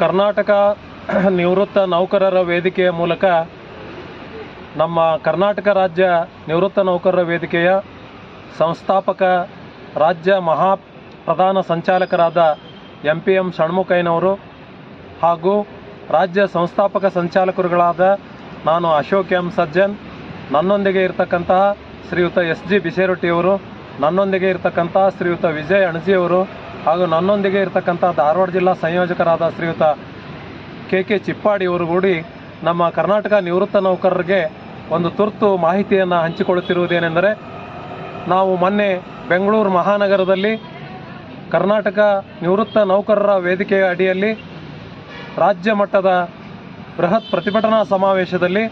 ಕರ್ನಾಟಕ ನಿವೃತ್ತ ನೌಕರರ ವೇದಿಕೆಯ ಮೂಲಕ ನಮ್ಮ ಕರ್ನಾಟಕ ರಾಜ್ಯ ನಿವೃತ್ತ ನೌಕರರ ವೇದಿಕೆಯ ಸಂಸ್ಥಾಪಕ, ರಾಜ್ಯ ಮಹಾ ಪ್ರಧಾನ ಸಂಚಾಲಕರಾದ ಎಂ ಪಿ ಎಂ ಷಣ್ಮುಖಯ್ಯನವರು ಹಾಗೂ ರಾಜ್ಯ ಸಂಸ್ಥಾಪಕ ಸಂಚಾಲಕರುಗಳಾದ ನಾನು ಅಶೋಕ್ ಎಂ ಸಜ್ಜನ್. ನನ್ನೊಂದಿಗೆ ಇರತಕ್ಕಂತಹ ಶ್ರೀಯುತ ಎಸ್ ಜಿ ಬಿಸೇರೊಟ್ಟಿಯವರು ನನ್ನೊಂದಿಗೆ ಇರತಕ್ಕಂಥ ಶ್ರೀಯುತ ವಿಜಯ್ ಅಣಜಿಯವರು ಹಾಗೂ ನನ್ನೊಂದಿಗೆ ಇರತಕ್ಕಂಥ ಧಾರವಾಡ ಜಿಲ್ಲಾ ಸಂಯೋಜಕರಾದ ಶ್ರೀಯುತ ಕೆ ಕೆ ಚಿಪ್ಪಾಡಿಯವರು ಕೂಡಿ ನಮ್ಮ ಕರ್ನಾಟಕ ನಿವೃತ್ತ ನೌಕರರಿಗೆ ಒಂದು ತುರ್ತು ಮಾಹಿತಿಯನ್ನು ಹಂಚಿಕೊಳ್ಳುತ್ತಿರುವುದೇನೆಂದರೆ ನಾವು ಮೊನ್ನೆ ಬೆಂಗಳೂರು ಮಹಾನಗರದಲ್ಲಿ ಕರ್ನಾಟಕ ನಿವೃತ್ತ ನೌಕರರ ವೇದಿಕೆಯ ಅಡಿಯಲ್ಲಿ ರಾಜ್ಯ ಮಟ್ಟದ ಬೃಹತ್ ಪ್ರತಿಭಟನಾ ಸಮಾವೇಶದಲ್ಲಿ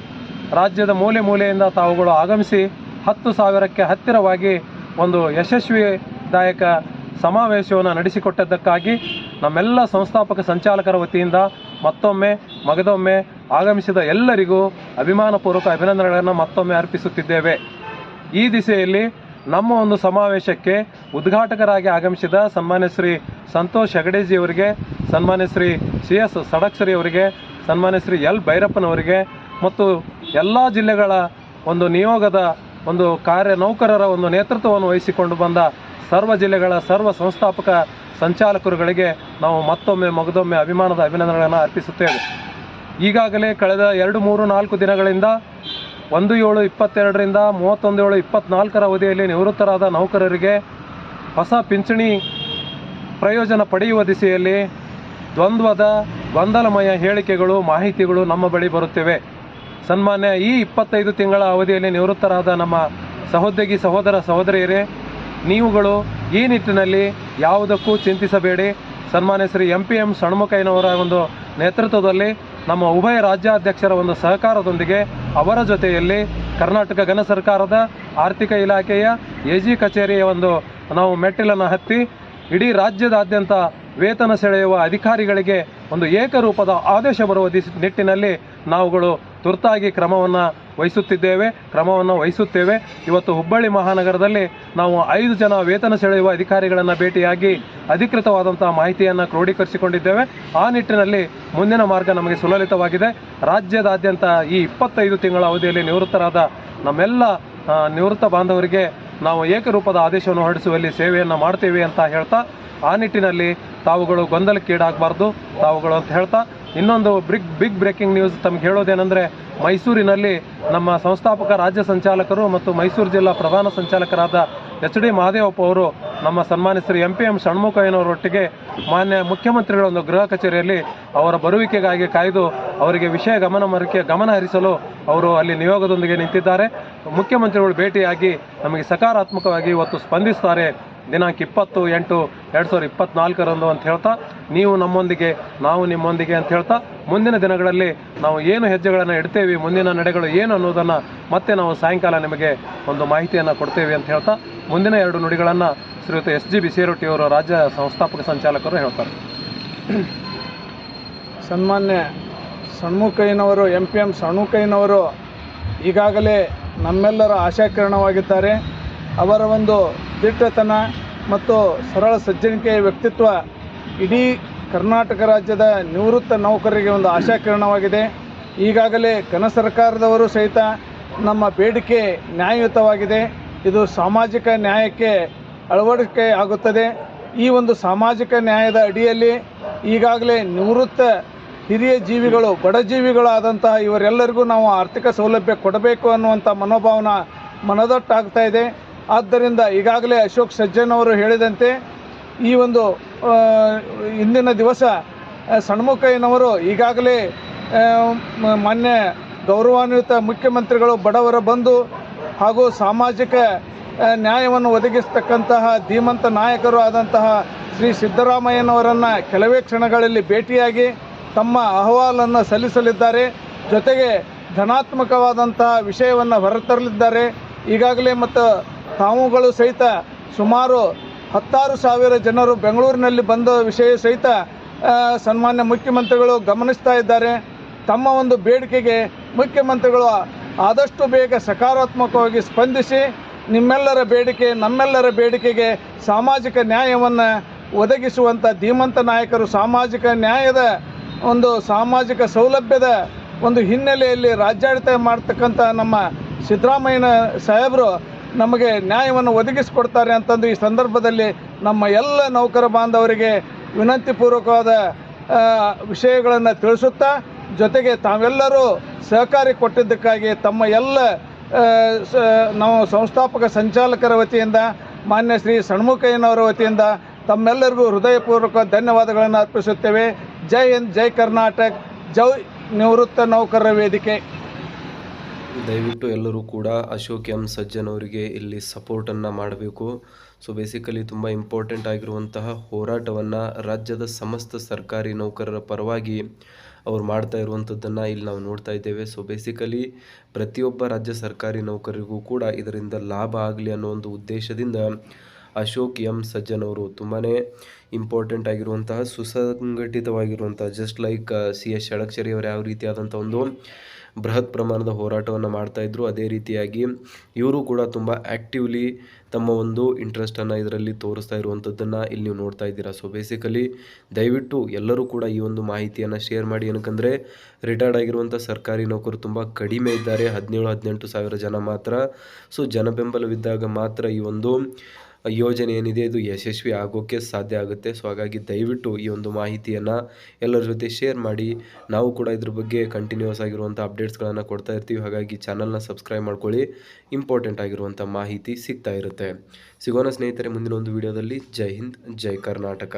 ರಾಜ್ಯದ ಮೂಲೆ ಮೂಲೆಯಿಂದ ತಾವುಗಳು ಆಗಮಿಸಿ ಹತ್ತು ಸಾವಿರಕ್ಕೆ ಹತ್ತಿರವಾಗಿ ಒಂದು ಯಶಸ್ವಿದಾಯಕ ಸಮಾವೇಶವನ್ನು ನಡೆಸಿಕೊಟ್ಟದ್ದಕ್ಕಾಗಿ ನಮ್ಮೆಲ್ಲ ಸಂಸ್ಥಾಪಕ ಸಂಚಾಲಕರ ವತಿಯಿಂದ ಮತ್ತೊಮ್ಮೆ, ಮಗದೊಮ್ಮೆ ಆಗಮಿಸಿದ ಎಲ್ಲರಿಗೂ ಅಭಿಮಾನಪೂರ್ವಕ ಅಭಿನಂದನೆಗಳನ್ನು ಮತ್ತೊಮ್ಮೆ ಅರ್ಪಿಸುತ್ತಿದ್ದೇವೆ. ಈ ದಿಸೆಯಲ್ಲಿ ನಮ್ಮ ಒಂದು ಸಮಾವೇಶಕ್ಕೆ ಉದ್ಘಾಟಕರಾಗಿ ಆಗಮಿಸಿದ ಸನ್ಮಾನ್ಯ ಶ್ರೀ ಸಂತೋಷ್ ಹೆಗಡೇಜಿ ಅವರಿಗೆ, ಸನ್ಮಾನ್ಯ ಶ್ರೀ ಸಿ ಎಸ್ ಸಡಕ್ಷರಿ ಅವರಿಗೆ, ಸನ್ಮಾನ್ಯ ಶ್ರೀ ಎಲ್ ಭೈರಪ್ಪನವರಿಗೆ ಮತ್ತು ಎಲ್ಲ ಜಿಲ್ಲೆಗಳ ಒಂದು ನಿಯೋಗದ ಒಂದು ಕಾರ್ಯ ನೌಕರರ ಒಂದು ನೇತೃತ್ವವನ್ನು ವಹಿಸಿಕೊಂಡು ಬಂದ ಸರ್ವ ಜಿಲ್ಲೆಗಳ ಸರ್ವ ಸಂಸ್ಥಾಪಕ ಸಂಚಾಲಕರುಗಳಿಗೆ ನಾವು ಮತ್ತೊಮ್ಮೆ ಮಗದೊಮ್ಮೆ ಅಭಿಮಾನದ ಅಭಿನಂದನೆಗಳನ್ನು ಅರ್ಪಿಸುತ್ತೇವೆ. ಈಗಾಗಲೇ ಕಳೆದ ಎರಡು, ಮೂರು, ನಾಲ್ಕು ದಿನಗಳಿಂದ ಒಂದು, ಏಳು, ಇಪ್ಪತ್ತೆರಡರಿಂದ ಮೂವತ್ತೊಂದು, ಏಳು, ಇಪ್ಪತ್ನಾಲ್ಕರ ಅವಧಿಯಲ್ಲಿ ನಿವೃತ್ತರಾದ ನೌಕರರಿಗೆ ಹೊಸ ಪಿಂಚಣಿ ಪ್ರಯೋಜನ ಪಡೆಯುವ ದಿಸೆಯಲ್ಲಿ ದ್ವಂದ್ವದ ಗೊಂದಲಮಯ ಹೇಳಿಕೆಗಳು, ಮಾಹಿತಿಗಳು ನಮ್ಮ ಬಳಿ ಬರುತ್ತಿವೆ. ಸನ್ಮಾನ್ಯ ಈ ಇಪ್ಪತ್ತೈದು ತಿಂಗಳ ಅವಧಿಯಲ್ಲಿ ನಿವೃತ್ತರಾದ ನಮ್ಮ ಸಹೋದ್ಯೋಗಿ ಸಹೋದರ ಸಹೋದರಿಯರೇ, ನೀವುಗಳು ಈ ನಿಟ್ಟಿನಲ್ಲಿ ಯಾವುದಕ್ಕೂ ಚಿಂತಿಸಬೇಡಿ. ಸನ್ಮಾನ್ಯ ಶ್ರೀ ಎಂ ಪಿ ಎಂ ಸಣ್ಮುಖಯ್ಯನವರ ಒಂದು ನೇತೃತ್ವದಲ್ಲಿ ನಮ್ಮ ಉಭಯ ರಾಜ್ಯಾಧ್ಯಕ್ಷರ ಒಂದು ಸಹಕಾರದೊಂದಿಗೆ ಅವರ ಜೊತೆಯಲ್ಲಿ ಕರ್ನಾಟಕ ಘನ ಸರ್ಕಾರದ ಆರ್ಥಿಕ ಇಲಾಖೆಯ ಎ ಜಿ ಕಚೇರಿಯ ಒಂದು ನಾವು ಮೆಟ್ಟಿಲನ್ನು ಹತ್ತಿ ಇಡೀ ರಾಜ್ಯದಾದ್ಯಂತ ವೇತನ ಸೆಳೆಯುವ ಅಧಿಕಾರಿಗಳಿಗೆ ಒಂದು ಏಕರೂಪದ ಆದೇಶ ಬರುವ ದಿಸ್ ನಿಟ್ಟಿನಲ್ಲಿ ನಾವುಗಳು ತುರ್ತಾಗಿ ಕ್ರಮವನ್ನು ವಹಿಸುತ್ತಿದ್ದೇವೆ, ಕ್ರಮವನ್ನು ವಹಿಸುತ್ತೇವೆ. ಇವತ್ತು ಹುಬ್ಬಳ್ಳಿ ಮಹಾನಗರದಲ್ಲಿ ನಾವು ಐದು ಜನ ವೇತನ ಸೆಳೆಯುವ ಅಧಿಕಾರಿಗಳನ್ನು ಭೇಟಿಯಾಗಿ ಅಧಿಕೃತವಾದಂತಹ ಮಾಹಿತಿಯನ್ನು ಕ್ರೋಢೀಕರಿಸಿಕೊಂಡಿದ್ದೇವೆ ಆ ನಿಟ್ಟಿನಲ್ಲಿ ಮುಂದಿನ ಮಾರ್ಗ ನಮಗೆ ಸುಲಲಿತವಾಗಿದೆ. ರಾಜ್ಯದಾದ್ಯಂತ ಈ ಇಪ್ಪತ್ತೈದು ತಿಂಗಳ ಅವಧಿಯಲ್ಲಿ ನಿವೃತ್ತರಾದ ನಮ್ಮೆಲ್ಲ ನಿವೃತ್ತ ಬಾಂಧವರಿಗೆ ನಾವು ಏಕರೂಪದ ಆದೇಶವನ್ನು ಹೊರಡಿಸುವಲ್ಲಿ ಸೇವೆಯನ್ನು ಮಾಡ್ತೇವೆ ಅಂತ ಹೇಳ್ತಾ, ಆ ನಿಟ್ಟಿನಲ್ಲಿ ತಾವುಗಳು ಗೊಂದಲಕ್ಕೀಡಾಗಬಾರ್ದು, ತಾವುಗಳು ಅಂತ ಹೇಳ್ತಾ ಇನ್ನೊಂದು ಬಿಗ್ ಬಿಗ್ ಬ್ರೇಕಿಂಗ್ ನ್ಯೂಸ್ ತಮ್ಗೆ ಹೇಳೋದೇನೆಂದರೆ ಮೈಸೂರಿನಲ್ಲಿ ನಮ್ಮ ಸಂಸ್ಥಾಪಕ, ರಾಜ್ಯ ಸಂಚಾಲಕರು ಮತ್ತು ಮೈಸೂರು ಜಿಲ್ಲಾ ಪ್ರಧಾನ ಸಂಚಾಲಕರಾದ ಎಚ್ ಡಿ ಮಹದೇವಪ್ಪ ಅವರು ನಮ್ಮ ಸನ್ಮಾನ್ಯ ಶ್ರೀ ಎಂ ಪಿ ಎಂ ಷಣ್ಮುಖಯ್ಯನವರೊಟ್ಟಿಗೆ ಮಾನ್ಯ ಮುಖ್ಯಮಂತ್ರಿಗಳ ಒಂದು ಗೃಹ ಕಚೇರಿಯಲ್ಲಿ ಅವರ ಬರುವಿಕೆಗಾಗಿ ಕಾಯ್ದು ಅವರಿಗೆ ವಿಷಯ ಗಮನ ಮರಕ್ಕೆ ಗಮನ ಹರಿಸಲು ಅವರು ಅಲ್ಲಿ ನಿಯೋಗದೊಂದಿಗೆ ನಿಂತಿದ್ದಾರೆ. ಮುಖ್ಯಮಂತ್ರಿಗಳು ಭೇಟಿಯಾಗಿ ನಮಗೆ ಸಕಾರಾತ್ಮಕವಾಗಿ ಇವತ್ತು ಸ್ಪಂದಿಸ್ತಾರೆ ದಿನಾಂಕ ಇಪ್ಪತ್ತು ಎಂಟು ಎರಡು ಸಾವಿರದ ಇಪ್ಪತ್ನಾಲ್ಕರಂದು ಅಂತ ಹೇಳ್ತಾ, ನೀವು ನಮ್ಮೊಂದಿಗೆ, ನಾವು ನಿಮ್ಮೊಂದಿಗೆ ಅಂತ ಹೇಳ್ತಾ, ಮುಂದಿನ ದಿನಗಳಲ್ಲಿ ನಾವು ಏನು ಹೆಜ್ಜೆಗಳನ್ನು ಇಡ್ತೇವೆ, ಮುಂದಿನ ನಡೆಗಳು ಏನು ಅನ್ನೋದನ್ನು ಮತ್ತೆ ನಾವು ಸಾಯಂಕಾಲ ನಿಮಗೆ ಒಂದು ಮಾಹಿತಿಯನ್ನು ಕೊಡ್ತೇವೆ ಅಂತ ಹೇಳ್ತಾ, ಮುಂದಿನ ಎರಡು ನುಡಿಗಳನ್ನು ಶ್ರೀಯುತ ಎಸ್ ಜಿ ಬಿಸೇರೊಟ್ಟಿಯವರು ರಾಜ್ಯ ಸಂಸ್ಥಾಪಕ ಸಂಚಾಲಕರು ಹೇಳ್ತಾರೆ. ಸನ್ಮಾನ್ಯ ಸಣ್ಮುಖಯ್ಯನವರು ಎಂ ಪಿ ಎಂ ಸಣ್ಮುಖಯ್ಯನವರು ಈಗಾಗಲೇ ನಮ್ಮೆಲ್ಲರ ಆಶಾಕಿರಣವಾಗಿದ್ದಾರೆ. ಅವರ ಒಂದು ದಿಟ್ಟತನ ಮತ್ತು ಸರಳ ಸಜ್ಜನಿಕೆಯ ವ್ಯಕ್ತಿತ್ವ ಇಡೀ ಕರ್ನಾಟಕ ರಾಜ್ಯದ ನಿವೃತ್ತ ನೌಕರರಿಗೆ ಒಂದು ಆಶಾಕಿರಣವಾಗಿದೆ. ಈಗಾಗಲೇ ಕನ ಸರ್ಕಾರದವರು ಸಹಿತ ನಮ್ಮ ಬೇಡಿಕೆ ನ್ಯಾಯಯುತವಾಗಿದೆ. ಇದು ಸಾಮಾಜಿಕ ನ್ಯಾಯಕ್ಕೆ ಅಳವಡಿಕೆ ಆಗುತ್ತದೆ. ಈ ಒಂದು ಸಾಮಾಜಿಕ ನ್ಯಾಯದ ಅಡಿಯಲ್ಲಿ ಈಗಾಗಲೇ ನಿವೃತ್ತ ಹಿರಿಯ ಜೀವಿಗಳು, ಬಡ ಜೀವಿಗಳಾದಂತಹ ಇವರೆಲ್ಲರಿಗೂ ನಾವು ಆರ್ಥಿಕ ಸೌಲಭ್ಯ ಕೊಡಬೇಕು ಅನ್ನುವಂಥ ಮನೋಭಾವನ ಮನದಟ್ಟಾಗ್ತಾ ಇದೆ. ಆದ್ದರಿಂದ ಈಗಾಗಲೇ ಅಶೋಕ್ ಸಜ್ಜನ್ ಅವರು ಹೇಳಿದಂತೆ ಈ ಒಂದು ಇಂದಿನ ದಿವಸ ಸಣ್ಮುಖಯ್ಯನವರು ಈಗಾಗಲೇ ಮಾನ್ಯ ಗೌರವಾನ್ವಿತ ಮುಖ್ಯಮಂತ್ರಿಗಳು ಬಡವರ ಬಂದು ಹಾಗೂ ಸಾಮಾಜಿಕ ನ್ಯಾಯವನ್ನು ಒದಗಿಸ್ತಕ್ಕಂತಹ ಧೀಮಂತ ನಾಯಕರು ಆದಂತಹ ಶ್ರೀ ಸಿದ್ದರಾಮಯ್ಯನವರನ್ನು ಕೆಲವೇ ಕ್ಷಣಗಳಲ್ಲಿ ಭೇಟಿಯಾಗಿ ತಮ್ಮ ಅಹವಾಲನ್ನು ಸಲ್ಲಿಸಲಿದ್ದಾರೆ. ಜೊತೆಗೆ ಧನಾತ್ಮಕವಾದಂತಹ ವಿಷಯವನ್ನು ಹೊರತರಲಿದ್ದಾರೆ. ಈಗಾಗಲೇ ಮತ್ತು ತಾವುಗಳು ಸಹಿತ ಸುಮಾರು ಹತ್ತಾರು ಸಾವಿರ ಜನರು ಬೆಂಗಳೂರಿನಲ್ಲಿ ಬಂದ ವಿಷಯ ಸಹಿತ ಸನ್ಮಾನ್ಯ ಮುಖ್ಯಮಂತ್ರಿಗಳು ಗಮನಿಸ್ತಾ ಇದ್ದಾರೆ. ತಮ್ಮ ಒಂದು ಬೇಡಿಕೆಗೆ ಮುಖ್ಯಮಂತ್ರಿಗಳು ಆದಷ್ಟು ಬೇಗ ಸಕಾರಾತ್ಮಕವಾಗಿ ಸ್ಪಂದಿಸಿ, ನಿಮ್ಮೆಲ್ಲರ ಬೇಡಿಕೆ, ನಮ್ಮೆಲ್ಲರ ಬೇಡಿಕೆಗೆ ಸಾಮಾಜಿಕ ನ್ಯಾಯವನ್ನು ಒದಗಿಸುವಂಥ ಧೀಮಂತ ನಾಯಕರು ಸಾಮಾಜಿಕ ನ್ಯಾಯದ ಒಂದು ಸಾಮಾಜಿಕ ಸೌಲಭ್ಯದ ಒಂದು ಹಿನ್ನೆಲೆಯಲ್ಲಿ ರಾಜ್ಯಾಡಳಿತ ಮಾಡ್ತಕ್ಕಂಥ ನಮ್ಮ ಸಿದ್ದರಾಮಯ್ಯನ ಸಾಹೇಬರು ನಮಗೆ ನ್ಯಾಯವನ್ನು ಒದಗಿಸಿಕೊಡ್ತಾರೆ ಅಂತಂದು ಈ ಸಂದರ್ಭದಲ್ಲಿ ನಮ್ಮ ಎಲ್ಲ ನೌಕರ ಬಾಂಧವರಿಗೆ ವಿನಂತಿಪೂರ್ವಕವಾದ ವಿಷಯಗಳನ್ನು ತಿಳಿಸುತ್ತಾ, ಜೊತೆಗೆ ತಾವೆಲ್ಲರೂ ಸಹಕಾರಿ ಕೊಟ್ಟಿದ್ದಕ್ಕಾಗಿ ತಮ್ಮ ಎಲ್ಲ ನಾವು ಸಂಸ್ಥಾಪಕ ಸಂಚಾಲಕರ ವತಿಯಿಂದ, ಮಾನ್ಯ ಶ್ರೀ ಷಣ್ಮುಖಯ್ಯನವರ ವತಿಯಿಂದ ತಮ್ಮೆಲ್ಲರಿಗೂ ಹೃದಯಪೂರ್ವಕ ಧನ್ಯವಾದಗಳನ್ನು ಅರ್ಪಿಸುತ್ತೇವೆ. ಜೈ ಹಿಂದ್, ಜೈ ಕರ್ನಾಟಕ್, ಜೈ ನಿವೃತ್ತ ನೌಕರರ ವೇದಿಕೆ. ದಯವಿಟ್ಟು ಎಲ್ಲರೂ ಕೂಡ ಅಶೋಕ್ ಎಂ ಸಜ್ಜನ್ ಅವರಿಗೆ ಇಲ್ಲಿ ಸಪೋರ್ಟನ್ನು ಮಾಡಬೇಕು. ಸೊ ಬೇಸಿಕಲಿ ತುಂಬ ಇಂಪಾರ್ಟೆಂಟ್ ಆಗಿರುವಂತಹ ಹೋರಾಟವನ್ನು ರಾಜ್ಯದ ಸಮಸ್ತ ಸರ್ಕಾರಿ ನೌಕರರ ಪರವಾಗಿ ಅವ್ರು ಮಾಡ್ತಾ ಇರುವಂಥದ್ದನ್ನು ಇಲ್ಲಿ ನಾವು ನೋಡ್ತಾ ಇದ್ದೇವೆ. ಸೊ ಬೇಸಿಕಲಿ ಪ್ರತಿಯೊಬ್ಬ ರಾಜ್ಯ ಸರ್ಕಾರಿ ನೌಕರರಿಗೂ ಕೂಡ ಇದರಿಂದ ಲಾಭ ಆಗಲಿ ಅನ್ನೋ ಒಂದು ಉದ್ದೇಶದಿಂದ ಅಶೋಕ್ ಎಂ ಸಜ್ಜನ್ ಅವರು ತುಂಬಾ ಇಂಪಾರ್ಟೆಂಟ್ ಆಗಿರುವಂತಹ, ಸುಸಂಘಟಿತವಾಗಿರುವಂತಹ just like C S Shadakshari ಅವರು ಯಾವ ರೀತಿಯಾದಂಥ ಒಂದು ಬೃಹತ್ ಪ್ರಮಾಣದ ಹೋರಾಟವನ್ನು ಮಾಡ್ತಾ ಇದ್ರು. ಅದೇ ರೀತಿಯಾಗಿ ಇವರು ಕೂಡ ತುಂಬ ಆ್ಯಕ್ಟಿವ್ಲಿ ತಮ್ಮ ಒಂದು ಇಂಟ್ರೆಸ್ಟನ್ನು ಇದರಲ್ಲಿ ತೋರಿಸ್ತಾ ಇರುವಂಥದ್ದನ್ನು ಇಲ್ಲಿ ನೀವು ನೋಡ್ತಾ ಇದ್ದೀರಾ. ಸೊ ಬೇಸಿಕಲಿ ದಯವಿಟ್ಟು ಎಲ್ಲರೂ ಕೂಡ ಈ ಒಂದು ಮಾಹಿತಿಯನ್ನು ಶೇರ್ ಮಾಡಿ. ಏನಕ್ಕಂದರೆ ರಿಟೈರ್ಡ್ ಆಗಿರುವಂಥ ಸರ್ಕಾರಿ ನೌಕರು ತುಂಬ ಕಡಿಮೆ ಇದ್ದಾರೆ. ಹದಿನೇಳು, ಹದಿನೆಂಟು ಸಾವಿರ ಜನ ಮಾತ್ರ. ಸೊ ಜನಬೆಂಬಲವಿದ್ದಾಗ ಮಾತ್ರ ಈ ಒಂದು ಯೋಜನೆ ಏನಿದೆ, ಇದು ಯಶಸ್ವಿ ಆಗೋಕ್ಕೆ ಸಾಧ್ಯ ಆಗುತ್ತೆ. ಸೊ ಹಾಗಾಗಿ ದಯವಿಟ್ಟು ಈ ಒಂದು ಮಾಹಿತಿಯನ್ನು ಎಲ್ಲರ ಜೊತೆ ಶೇರ್ ಮಾಡಿ. ನಾವು ಕೂಡ ಇದ್ರ ಬಗ್ಗೆ ಕಂಟಿನ್ಯೂಸ್ ಆಗಿರುವಂಥ ಅಪ್ಡೇಟ್ಸ್ಗಳನ್ನು ಕೊಡ್ತಾ ಇರ್ತೀವಿ. ಹಾಗಾಗಿ ಚಾನಲ್ನ ಸಬ್ಸ್ಕ್ರೈಬ್ ಮಾಡ್ಕೊಳ್ಳಿ. ಇಂಪಾರ್ಟೆಂಟ್ ಆಗಿರುವಂಥ ಮಾಹಿತಿ ಸಿಗ್ತಾ ಇರುತ್ತೆ. ಸಿಗೋಣ ಸ್ನೇಹಿತರೆ, ಮುಂದಿನ ಒಂದು ವಿಡಿಯೋದಲ್ಲಿ ಜೈ ಹಿಂದ್, ಜೈ ಕರ್ನಾಟಕ.